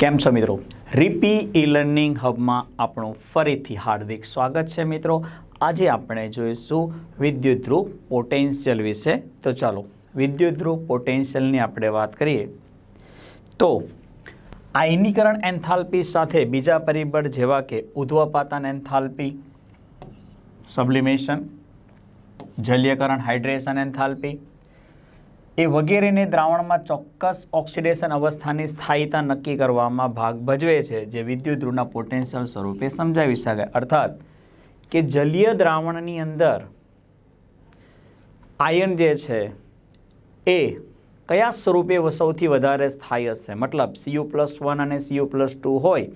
કેમ છો મિત્રો? રીપી ઈ લર્નિંગ હબમાં આપણું ફરીથી હાર્દિક સ્વાગત છે મિત્રો. આજે આપણે જોઈશું વિદ્યુત ધ્રુવ પોટેન્શિયલ વિશે. તો ચાલો વિદ્યુત ધ્રુવ પોટેન્શિયલની આપણે વાત કરીએ. તો આયનીકરણ એન્થાલ્પી સાથે બીજા પરિબળ જેવા કે ઉધ્વપાતન એન્થાલ્પી સબ્લિમેશન જલીયકરણ હાઇડ્રેશન એન્થાલ્પી એ વગેરેને દ્રાવણમાં ચોક્કસ ઓક્સિડેશન અવસ્થાની સ્થાયીતા નક્કી કરવામાં ભાગ ભજવે છે, જે વિદ્યુત ધ્રુવના પોટેન્શિયલ સ્વરૂપે સમજાવી શકાય. અર્થાત કે જલીય દ્રાવણની અંદર આયન જે છે, એ કયા સ્વરૂપે સૌથી વધારે સ્થાયી હશે? મતલબ સીયુ પ્લસ વન અને સીયુ પ્લસ ટુ હોય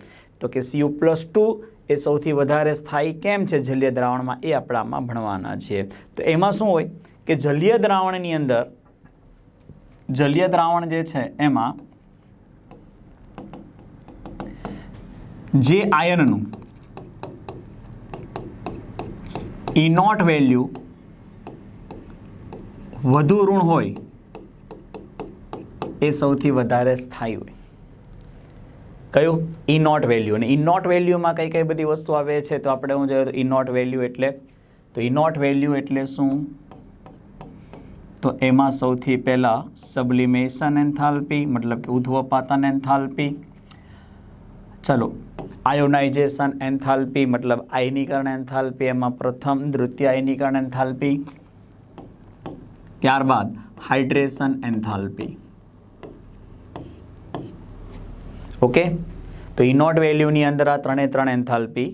તો કે સીયુ પ્લસ ટુ એ સૌથી વધારે સ્થાયી કેમ છે? જલીય દ્રાવણમાં એ આપણામાં ભણવાના છે તો એમાં શું હોય? કે જલીય દ્રાવણની અંદર જલીય દ્રાવણ જે છે એમાં જે આયનનું ઈ નોટ વેલ્યુ વધુ ઋણ હોય એ સૌથી વધારે સ્થાયી હોય. કયું? ઈ નોટ વેલ્યુ અને ઈ નોટ વેલ્યુમાં કઈ કઈ બધી વસ્તુ આવે છે? તો આપણે હું જોઈએ? તો ઈ નોટ વેલ્યુ એટલે, તો ઈ નોટ વેલ્યુ એટલે શું? તો એમાં સૌથી પહેલાં સબ્લિમેશન એન્થાલ્પી, મતલબ કે ઉધ્વપાતન એન્થાલ્પી. ચલો, આયોનાઇઝેશન એન્થાલ્પી, મતલબ આયનીકરણ એન્થાલ્પી, એમાં પ્રથમ દ્વિતીય આયનીકરણ એન્થાલ્પી. ત્યારબાદ હાઇડ્રેશન એન્થાલ્પી. ઓકે? તો ઇનોટ વેલ્યુની અંદર આ ત્રણે ત્રણ એન્થાલ્પી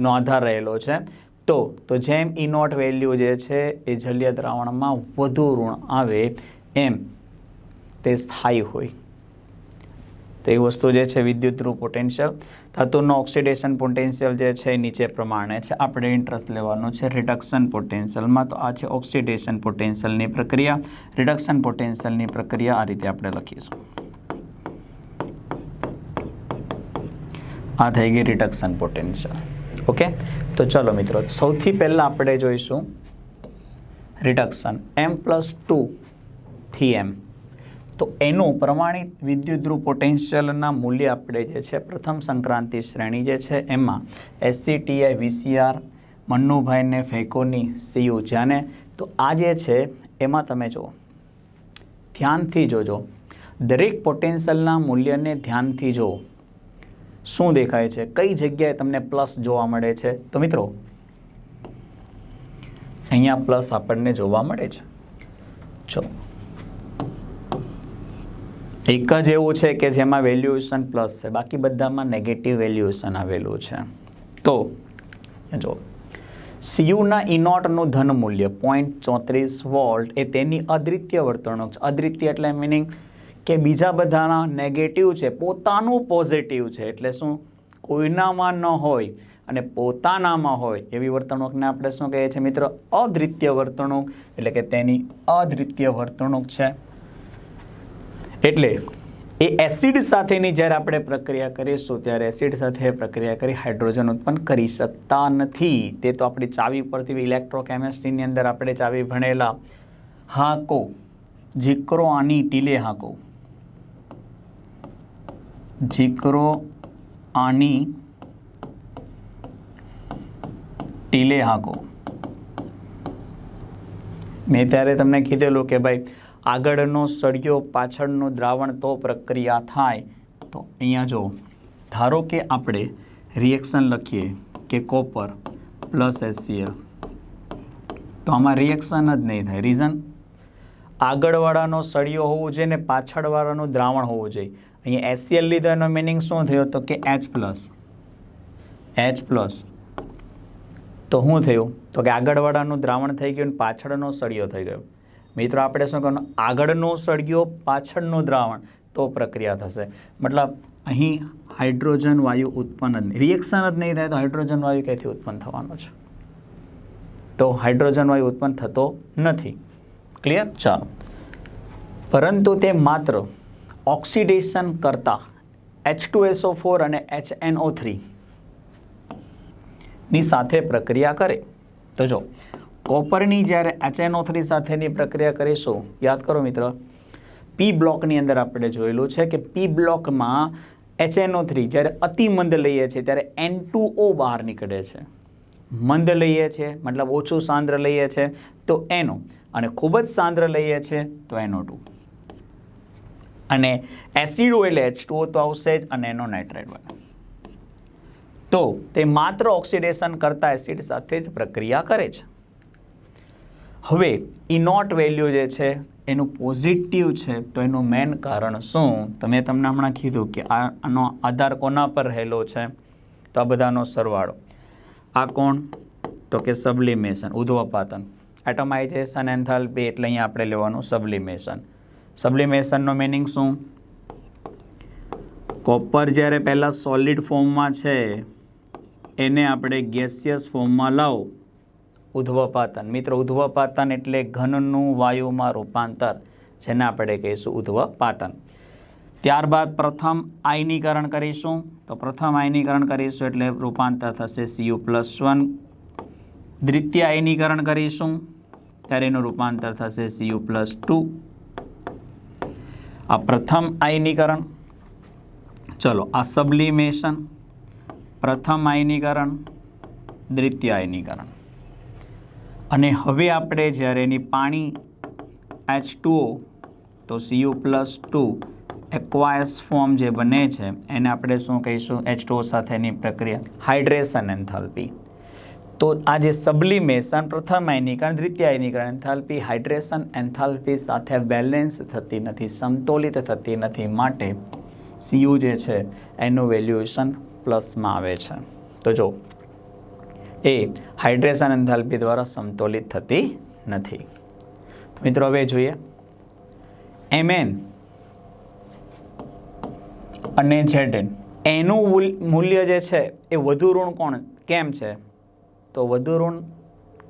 નો આધાર રહેલો છે. તો તો જેમ ઈ નોટ વેલ્યુ જે છે, એ જલીય દ્રાવણમાં વધુ ઋણ આવે, એમ તે સ્થાયી હોય. તો એ વસ્તુ જે છે, વિદ્યુત ધ્રુવ પોટેન્શિયલ ધાતુનો ઓક્સિડેશન પોટેન્શિયલ જે છે નીચે પ્રમાણે છે. આપણે ઇન્ટરેસ્ટ લેવાનો છે રિડક્શન પોટેન્શિયલમાં તો આ છે ઓક્સિડેશન પોટેન્શિયલની પ્રક્રિયા. રિડક્શન પોટેન્શિયલની પ્રક્રિયા આ રીતે આપણે લખીશું. આ થઈ ગઈ રિડક્શન પોટેન્શિયલ ઓકે? તો ચલો મિત્રો, સૌથી પહેલાં આપણે જોઈશું રિડક્શન એમ પ્લસ ટુ થી એમ તો એનું પ્રમાણિત વિદ્યુતધ્રુવ પોટેન્શિયલના મૂલ્ય આપણે જે છે, પ્રથમ સંક્રાંતિ શ્રેણી જે છે, એમાં એસસીટીઆઈ વીસીઆર મન્નુભાઈને ફેકોની સીયુ જાને તો આ જે છે, એમાં તમે જુઓ. ધ્યાનથી જોજો. દરેક પોટેન્શિયલના મૂલ્યને ધ્યાનથી જુઓ. શું દેખાય છે? કઈ જગ્યાએ તમને પ્લસ જોવા મળે છે? તો મિત્રો, અહીંયા પ્લસ આપણને જોવા મળે છે. ચલો એક જ એવું છે કે જેમાં વેલ્યુએશન પ્લસ છે. બાકી બધામાં નેગેટિવ વેલ્યુએશન આવેલું છે. તો, જો. સીયુના ઇનોટનું ધન મૂલ્ય પોઈન્ટ ચોત્રીસ વોલ્ટ એ તેની અદ્વિતીય વર્તણૂક છે. અદ્વિતીય એટલે મિનિંગ કે બીજા બધાના નેગેટિવ છે, પોતાનું પોઝિટિવ છે, એટલે શું? કોઈનામાં ન હોય અને પોતાનામાં હોય. એવી વર્તણૂકને આપણે શું કહીએ છીએ મિત્રો? અદ્વિતીય વર્તણૂક, એટલે કે તેની અદ્વિતીય વર્તણૂક છે. એટલે એ એસિડ સાથેની જ્યારે આપણે પ્રક્રિયા કરીશું, ત્યારે એસિડ સાથે પ્રક્રિયા કરી હાઇડ્રોજન ઉત્પન્ન કરી શકતા નથી. તે તો આપણી ચાવી પરથી ઇલેક્ટ્રોકેમિસ્ટ્રીની અંદર આપણે ચાવી ભણેલા. હાકો, જીક્રો આની ટીલે હાકો. જીક્રો આની ટીલે હાકો. મેં ત્યારે તમને કીધેલું કે ભાઈ, આગળનો સળિયો, પાછળનું દ્રાવણ તો પ્રક્રિયા થાય. તો અહીંયા જો, ધારો કે આપણે રિએક્શન લખીએ કે કોપર પ્લસ એસસીએલ તો આમાં રિએક્શન જ નહીં થાય. રીઝન આગળવાળાનો સળિયો હોવો જોઈએ ને પાછળવાળાનું દ્રાવણ હોવું જોઈએ. અહીંયા એસસીએલ લીધો એનો મિનિંગ શું થયો તો કે એચ પ્લસ એચ પ્લસ તો શું થયું? તો કે આગળવાળાનું દ્રાવણ થઈ ગયું ને પાછળનો સળિયો થઈ ગયો. મિત્રો, આપણે શું કરવાનું? આગળનો સળિયો, પાછળનું દ્રાવણ. તો પ્રક્રિયા થશે. મતલબ, અહીં હાઇડ્રોજન વાયુ ઉત્પન્ન જ રિએક્શન જ નહીં થાય તો હાઇડ્રોજન વાયુ ક્યાંથી ઉત્પન્ન થવાનો છે? તો હાઇડ્રોજન વાયુ ઉત્પન્ન થતો નથી. ક્લિયર ચાલો. પરંતુ તે માત્ર ઓક્સિડેશન કરતાં H two S O four અને એચ એનઓ થ્રીની સાથે પ્રક્રિયા કરે. તો જો, કોપરની જ્યારે એચએનઓ થ્રી સાથેની પ્રક્રિયા કરીશું, યાદ કરો મિત્ર પી બ્લોકની અંદર આપણે જોયેલું છે કે પી બ્લોકમાં એચએનઓ થ્રી જ્યારે અતિ મંદ લઈએ છીએ, ત્યારે એન ટુ ઓ બહાર નીકળે છે. મંદ લઈએ છીએ મતલબ ઓછું સાંદ્ર લઈએ છીએ તો એનો અને ખૂબ જ સાંદ્ર લઈએ છીએ તો એનો ટુ અને એસિડ એટલે એચ ટુ તો આવશે જ અને એનો નાઇટ્રેટ બને. તો તે માત્ર ઓક્સિડેશન કરતા એસિડ સાથે જ પ્રક્રિયા કરે છે. હવે ઇનોટ વેલ્યુ જે છે, એનું પોઝિટિવ છે, તો એનું મેન કારણ શું? તમે તમને હમણાં કીધું કે આનો આધાર કોના પર રહેલો છે? તો આ બધાનો સરવાળો. આ કોણ? તો કે સબલિમેશન ઉધ્વપાતન એટમાઇઝેશન એન્થાલ્પી, એટલે અહીંયા આપણે લેવાનું સબલિમેશન. સબલિમેશનનો મિનિંગ શું? કોપર જ્યારે પહેલાં સોલિડ ફોર્મમાં છે, એને આપણે ગેસિયસ ફોર્મમાં લાવો. ઉધ્વપાતન મિત્રો ઉધ્વપાતન એટલે ઘનનું વાયુમાં રૂપાંતર, જેને આપણે કહીશું ઉધ્વપાતન ત્યારબાદ પ્રથમ આયનીકરણ કરીશું. તો પ્રથમ આયનીકરણ કરીશું એટલે રૂપાંતર થશે સીયુ પ્લસ વન દ્વિતીય આયનીકરણ કરીશું, ત્યારે એનું રૂપાંતર થશે સીયુ પ્લસ ટુ આ પ્રથમ આયનીકરણ. ચલો, આ સબલિમેશન, પ્રથમ આયનીકરણ, દ્વિતીય આયનીકરણ. અને હવે આપણે જ્યારે એની પાણી એચ ટુઓ તો C U plus two aqueous form જે બને છે, એને આપણે શું કહીશું? એચ સાથેની પ્રક્રિયા હાઇડ્રેશન એન્થાલ્પી તો આ જે સબલિમેશન પ્રથમ આયનીકરણ દ્વિતીય આયનીકરણ એન્થાલ્પી હાઇડ્રેશન, એન્થાલ્પી સાથે બેલેન્સ થતી નથી, સમતોલિત થતી નથી. માટે સીયુ જે છે, એનું વેલ્યુએશન પ્લસમાં આવે છે. તો જો, એ હાઇડ્રેશન એન્થાલ્પી દ્વારા સમતોલિત થતી નથી. તો મિત્રો હવે જોઈએ. એમએન અને ઝેડએન એનું મૂલ- મૂલ્ય જે છે, એ વધુ ઋણ કોણ, કેમ છે? તો વધુ ઋણ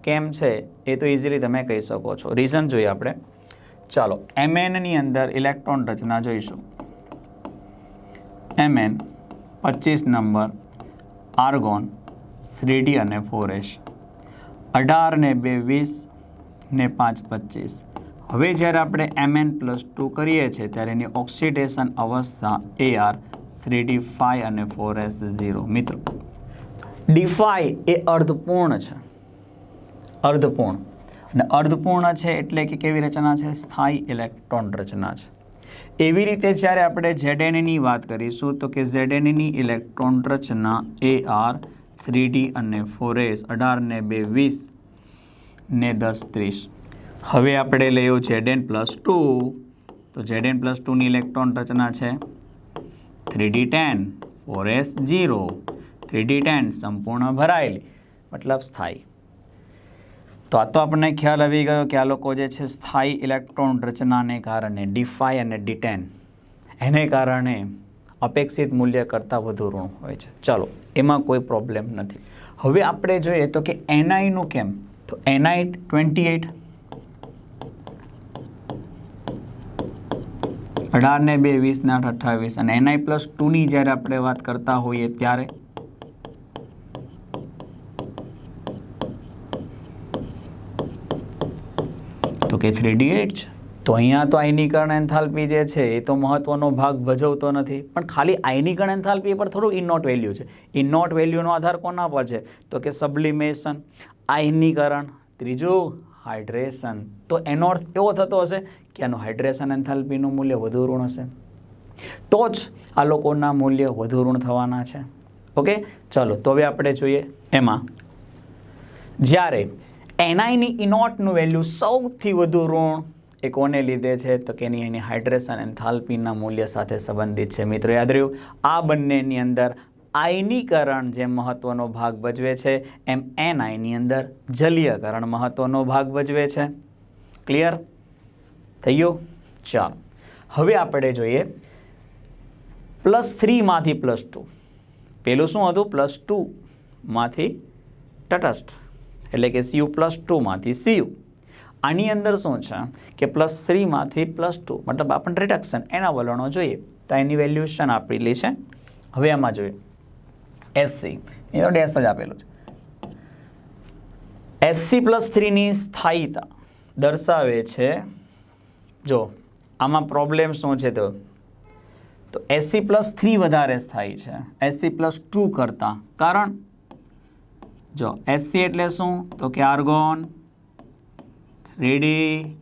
કેમ છે એ તો ઇઝીલી તમે કહી શકો છો. રીઝન જોઈએ આપણે. ચાલો એમએનની અંદર ઇલેક્ટ્રોન રચના જોઈશું. એમએન પચીસ નંબર આર્ગોન થ્રી અને ફોર એસ અઢાર ને બે વીસ ને પાંચ પચીસ. હવે જ્યારે આપણે એમએન પ્લસ ટુ કરીએ છીએ, ત્યારે એની ઓક્સિડેશન અવસ્થા એ આર થ્રી ફાઇવ અને ફોર એસ ઝીરો મિત્રો ડીફાઈ એ અર્ધપૂર્ણ છે. અર્ધપૂર્ણ. અને અર્ધપૂર્ણ છે એટલે કે કેવી રચના છે? સ્થાયી ઇલેક્ટ્રોન રચના છે. એવી રીતે જ્યારે આપણે ઝેડએનની વાત કરીશું, તો કે ઝેડએનની ઇલેક્ટ્રોન રચના એ આર થ્રી ડી અને ફોર એસ અઢાર ને બે વીસ ને દસ ત્રીસ. હવે આપણે લઈએ ઝેડએન પ્લસ ટુ તો ઝેડએન પ્લસ ટુની ઇલેક્ટ્રોન રચના છે. Three D ten four S zero three D ten સંપૂર્ણ ભરાયેલી, મતલબ સ્થાયી. તો આ તો આપણને ખ્યાલ આવી ગયો કે આ લોકો જે છે સ્થાયી ઇલેક્ટ્રોન રચનાને કારણે ડીફાઈ અને ડીટેન એને કારણે અપેક્ષિત મૂલ્ય કરતાં વધુ ઋણ હોય છે. ચાલો, એમાં કોઈ પ્રોબ્લેમ નથી. હવે આપણે જોઈએ તો કે એનઆઈનું કેમ? તો એનઆઈ ટ્વેન્ટી એટ અઢાર ને બે વીસ ને આઠ, અઠ્ઠાવીસ અને એનઆઈ પ્લસ ટુની જ્યારે આપણે વાત કરતા હોઈએ ત્યારે કે થ્રી ડી એટ છે? તો અહીંયા તો આયનીકરણ એન્થાલ્પી જે છે, એ તો મહત્વનો ભાગ ભજવતો નથી. પણ ખાલી આયનીકરણ એન્થાલ્પી પર થોડું ઇનોટ વેલ્યુ છે. ઇનોટ વેલ્યુનો આધાર કોના પર છે? તો કે સબલિમેશન આયનીકરણ ત્રીજું હાઇડ્રેશન તો એનો અર્થ એવો થતો હશે કે આનું હાઇડ્રેશન એન્થાલ્પીનું મૂલ્ય વધુ ઋણ હશે. તો જ આ લોકોના મૂલ્ય વધુ ઋણ થવાના છે. ઓકે? ચલો, તો હવે આપણે જોઈએ એમાં. જ્યારે એનઆઈની ઇનોટનું વેલ્યુ સૌથી વધુ ઋણ એ કોને લીધે છે? તો કે એની એની હાઇડ્રેશન એન્થાલ્પીના મૂલ્ય સાથે સંબંધિત છે. મિત્રો, યાદ રહ્યું? આ બંનેની અંદર આયનીકરણ જે મહત્વનો ભાગ ભજવે છે, એમ એનઆઈની અંદર જલીયકરણ મહત્વનો ભાગ ભજવે છે. ક્લિયર થઈ ગયું? ચાલો. હવે આપણે જોઈએ પ્લસ થ્રીમાંથી પ્લસ ટુ. પેલું શું હતું? પ્લસ ટુમાંથી તટસ્થ. એટલે કે સીયુ પ્લસ ટુમાંથી સીયુ આની અંદર શું છે? કે પ્લસ થ્રીમાંથી પ્લસ ટુ મતલબ આપણને રિડક્શન એના વલણો જોઈએ. તો એની વેલ્યુએશન આપેલી છે. હવે એમાં જોઈએ. એસસી એ તો ડેસ જ આપેલું છે. એસસી પ્લસ થ્રીની સ્થાયીતા દર્શાવે છે. જો, આમાં પ્રોબ્લેમ શું છે તો? તો એસસી પ્લસ થ્રી વધારે સ્થાયી છે. એસસી પ્લસ ટુ કરતાં. કારણ જો એસસી એટલે શું? તો કે આર્ગોન ડી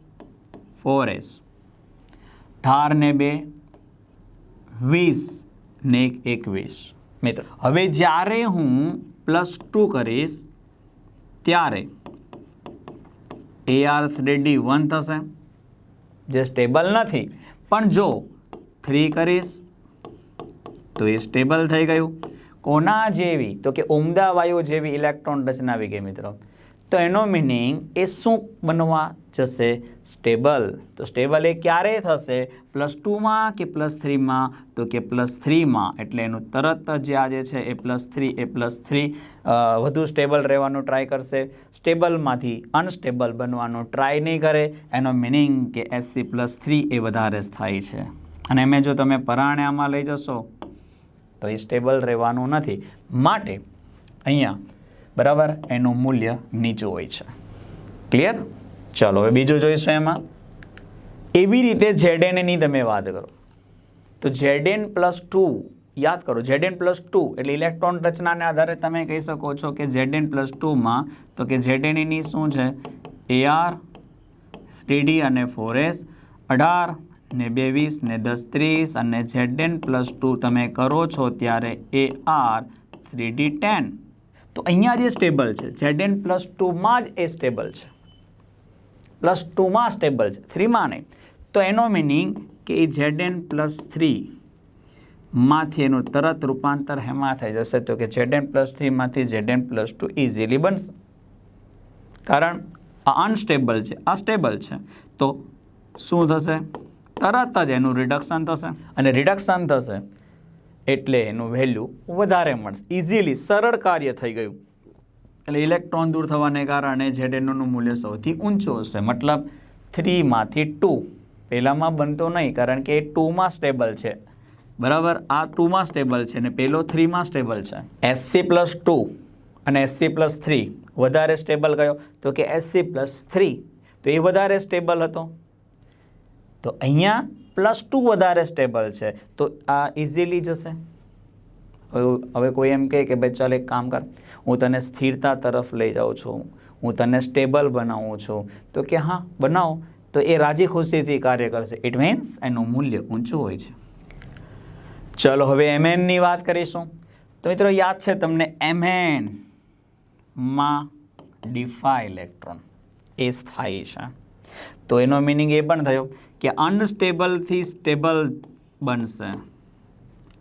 ફોર એસ અઢાર ને બે, વીસ ને એકવીસ. મિત્ર, હવે જ્યારે હું પ્લસ ટુ કરીશ, ત્યારે એ આર થ્રી વન થશે, જે સ્ટેબલ નથી. પણ જો થ્રી કરીશ, તો એ સ્ટેબલ થઈ ગયું. કોના જેવી? તો કે ઉમદા વાયુ જેવી ઇલેક્ટ્રોન રચના આવી ગઈ મિત્રો. તો એનો મિનિંગ એ શું બનવા જશે? સ્ટેબલ તો સ્ટેબલ એ ક્યારે થશે? પ્લસ ટુમાં કે પ્લસ થ્રીમાં તો કે પ્લસ થ્રીમાં એટલે એનું તરત જ જે આજે છે એ પ્લસ થ્રી એ પ્લસ થ્રી વધુ સ્ટેબલ રહેવાનું ટ્રાય કરશે. સ્ટેબલમાંથી અનસ્ટેબલ બનવાનો ટ્રાય નહીં કરે. એનો મિનિંગ કે એસસી પ્લસ થ્રી એ વધારે થાય છે. અને એમે જો તમે પરાણે આમાં લઈ જશો તો એ સ્ટેબલ રહેવાનું નથી. માટે અહીંયા બરાબર એનું મૂલ્ય નીચું હોય છે. ક્લિયર ચલો, હવે બીજું જોઈશું એમાં. એવી રીતે ઝેડેનની તમે વાત કરો. તો ઝેડેન પ્લસ ટુ યાદ કરો ઝેડએન પ્લસ ટુ એટલે ઇલેક્ટ્રોન રચનાને આધારે તમે કહી શકો છો કે ઝેડએન પ્લસ ટુમાં તો કે ઝેડએનની શું છે? એઆર થ્રીડી અને ફોર એસ અઢાર ને બે વીસ ને દસ ત્રીસ અને ઝેડએન પ્લસ ટુ તમે કરો છો ત્યારે A R three D ten. તો અહીંયા જે સ્ટેબલ છે, ઝેડએન પ્લસ ટુમાં જ એ સ્ટેબલ છે. પ્લસ ટુમાં સ્ટેબલ છે, થ્રીમાં નહીં. તો એનો મિનિંગ કે એ ઝેડએન પ્લસ થ્રી માંથી એનું તરત રૂપાંતર હેમાં થઈ જશે તો કે Z N plus થ્રીમાંથી Z N plus two easily બનશે. કારણ આ અનસ્ટેબલ છે, આ સ્ટેબલ છે. તો શું થશે? તરત જ એનું રિડક્શન થશે. અને રિડક્શન થશે એટલે એનું વેલ્યુ વધારે મળશે. ઇઝીલી સરળ કાર્ય થઈ ગયું. એટલે ઇલેક્ટ્રોન દૂર થવાને કારણે ઝેડએનનું મૂલ્ય સૌથી ઊંચું હશે. મતલબ થ્રીમાંથી ટુ. પહેલાંમાં બનતો નહીં કારણ કે એ ટુમાં સ્ટેબલ છે. બરાબર? આ ટુમાં સ્ટેબલ છે ને પેલો થ્રીમાં સ્ટેબલ છે. એસસી પ્લસ ટુ અને એસસી પ્લસ થ્રી વધારે સ્ટેબલ કયો તો કે એસસી પ્લસ થ્રી તો એ વધારે સ્ટેબલ હતો. તો અહીંયા પ્લસ ટુ વધારે સ્ટેબલ છે. તો આ ઇઝીલી જશે. હવે કોઈ એમ કહે કે ભાઈ ચાલ એક કામ કર. હું તને સ્થિરતા તરફ લઈ જાઉં છું. હું તને સ્ટેબલ બનાવું છું. તો કે હા, બનાવો. તો એ રાજી ખુશીથી કાર્ય કરશે. ઇટ મીન્સ એનું મૂલ્ય ઊંચું હોય છે. ચલો હવે એમએનની વાત કરીશું. તો મિત્રો યાદ છે તમને એમએનમાં ડિફા ઇલેક્ટ્રોન એ સ્થાયી છે. તો એનો મિનિંગ એ પણ થયો કે અનસ્ટેબલથી સ્ટેબલ બનશે.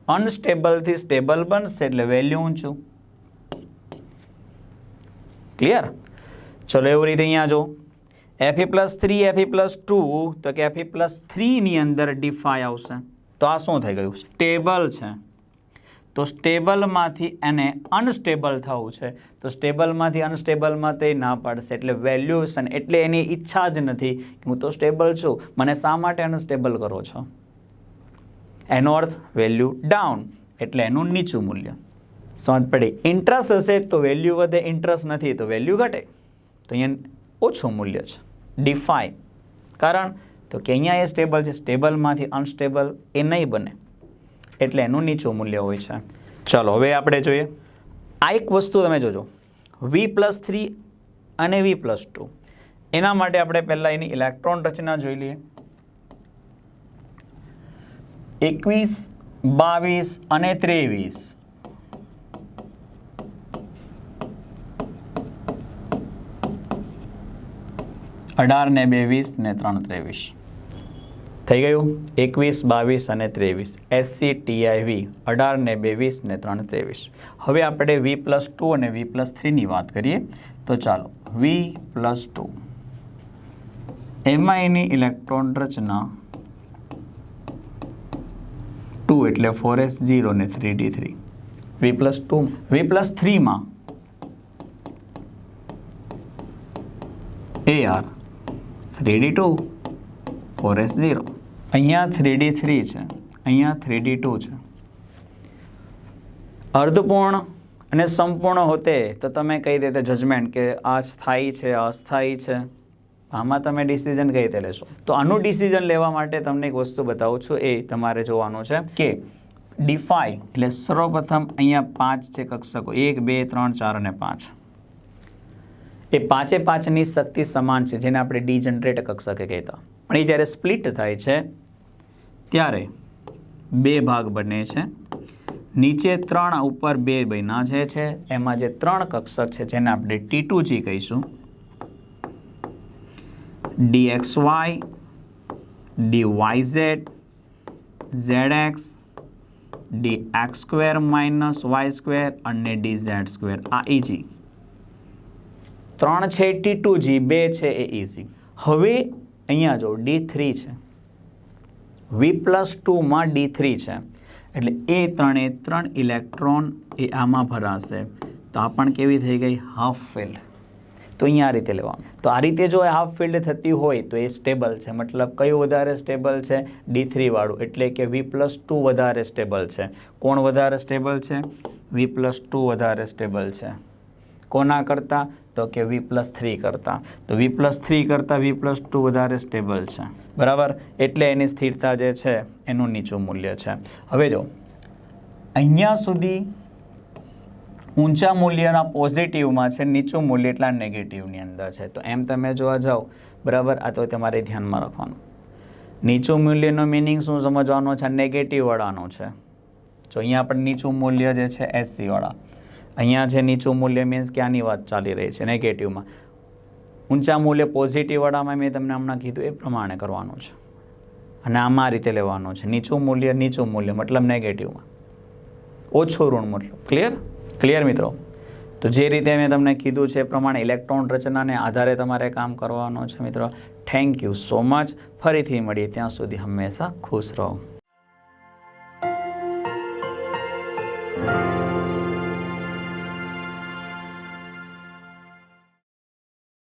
અનસ્ટેબલથી સ્ટેબલ બનશે એટલે વેલ્યુ ઊંચું ક્લિયર ચલો એવી રીતે અહીંયા જો F E plus three F E plus two તો કે એફી પ્લસ થ્રીની અંદર ડીફાઈ આવશે. તો આ શું થઈ ગયું? સ્ટેબલ છે. તો સ્ટેબલમાંથી એને અનસ્ટેબલ થવું છે. તો સ્ટેબલમાંથી અનસ્ટેબલમાં તે ના પાડશે એટલે વેલ્યુએશન એટલે એની ઈચ્છા જ નથી કે હું તો સ્ટેબલ છું. મને શા માટે અનસ્ટેબલ કરો છો? એનો અર્થ વેલ્યુ ડાઉન એટલે એનું નીચું મૂલ્ય. સમજ પડી. ઇન્ટરેસ્ટ હશે તો વેલ્યુ વધે, ઇન્ટરેસ્ટ નથી તો વેલ્યુ ઘટે. તો અહીંયા ઓછું મૂલ્ય છે. ડિફાઈ કારણ તો કે અહીંયા એ સ્ટેબલ છે. સ્ટેબલમાંથી અનસ્ટેબલ એ નહીં બને. એટલે એનું નીચું મૂલ્ય હોય છે. ચાલો, હવે આપણે જોઈએ. આ એક વસ્તુ તમે જોજો. વી પ્લસ થ્રી અને વી પ્લસ ટુ એના માટે આપણે પહેલાં એની ઇલેક્ટ્રોન રચના જોઈ લઈએ. એકવીસ, બાવીસ અને ત્રેવીસ. અઢાર ને બે વીસ ને ત્રણ ત્રેવીસ. થઈ ગયું? એકવીસ, બાવીસ અને ત્રેવીસ. એસસી ટીઆઈવી અઢાર ને બે વીસ ને ત્રણ ત્રેવીસ. હવે આપણે વી પ્લસ ટુ અને વી પ્લસ થ્રીની વાત કરીએ. તો ચાલો વી પ્લસ ટુ એમાં એની ઇલેક્ટ્રોન રચના ટુ એટલે ફોર એસ જીરો ને three D three V plus two V plus થ્રીમાં A R three D two four S zero અહીંયા થ્રી ડી થ્રી છે, અહીંયા થ્રી ડી ટુ છે. અર્ધપૂર્ણ અને સંપૂર્ણ હોતે તો તમે કઈ રીતે જજમેન્ટ કે આ સ્થાયી છે, અસ્થાયી છે, આમાં તમે ડિસિઝન કઈ રીતે લેશો? તો આનું ડિસિઝન લેવા માટે તમને એક વસ્તુ બતાવું છું, એ તમારે જોવાનું છે કે ડીફાઈ એટલે સર્વપ્રથમ અહીંયા પાંચ છે કક્ષકો, એક, બે, ત્રણ, ચાર અને પાંચ. એ પાંચે પાંચની શક્તિ સમાન છે, જેને આપણે ડી જનરેટ કક્ષકે કહેતા. પણ એ જ્યારે સ્પ્લિટ થાય છે, ત્યારે બે ભાગ બને છે. નીચે ત્રણ ઉપર બે બન્યા જે છે, એમાં જે ત્રણ કક્ષક છે, જેને આપણે ટી ટુ જી કહીશું. D X Y D Y Z Z X D X square minus Y square અને ડી ઝેડ સ્ક્વેર આ ઇઝી ત્રણ છે ટી ટુ જી બે છે એ ઇઝી હવે અહીંયા જો ડી થ્રી છે. વી પ્લસ ટુમાં ડી થ્રી છે. એટલે એ ત્રણે ત્રણ ઇલેક્ટ્રોન એ આમાં ભરાશે. તો આ પણ કેવી થઈ ગઈ? હાફ ફિલ્ડ તો અહીંયા આ રીતે લેવાનું. તો આ રીતે જો હાફ ફિલ્ડ થતી હોય તો એ સ્ટેબલ છે. મતલબ કયું વધારે સ્ટેબલ છે? ડી થ્રીવાળું એટલે કે વી પ્લસ ટુ વધારે સ્ટેબલ છે. કોણ વધારે સ્ટેબલ છે? વી પ્લસ ટુ વધારે સ્ટેબલ છે. કોના કરતાં? તો કે વી પ્લસ થ્રી કરતાં. તો વી પ્લસ થ્રી કરતાં વી પ્લસ ટુ વધારે સ્ટેબલ છે. બરાબર? એટલે એની સ્થિરતા જે છે, એનું નીચું મૂલ્ય છે. હવે જો, અહીંયા સુધી ઊંચા મૂલ્યના પોઝિટિવમાં છે, નીચું મૂલ્ય એટલા નેગેટિવની અંદર છે. તો એમ તમે જોવા જાઓ, બરાબર? આ તો તમારે ધ્યાનમાં રાખવાનું. નીચું મૂલ્યનો મિનિંગ શું સમજવાનો છે? નેગેટિવ વાળાનો છે. જો અહીંયા આપણે નીચું મૂલ્ય જે છે એસસી વાળા. અહીંયા છે નીચું મૂલ્ય મીન્સ કે આની વાત ચાલી રહી છે નેગેટિવમાં ઊંચા મૂલ્ય પોઝિટિવવાળામાં મેં તમને હમણાં કીધું એ પ્રમાણે કરવાનું છે. અને આમાં આ રીતે લેવાનું છે. નીચું મૂલ્ય નીચું મૂલ્ય, મતલબ નેગેટિવમાં ઓછું ઋણ મતલબ. ક્લિયર ક્લિયર મિત્રો? તો જે રીતે મેં તમને કીધું છે એ પ્રમાણે ઇલેક્ટ્રોન રચનાને આધારે તમારે કામ કરવાનું છે મિત્રો. થેન્ક યુ સો મચ ફરીથી મળીએ ત્યાં સુધી હંમેશા ખુશ રહો.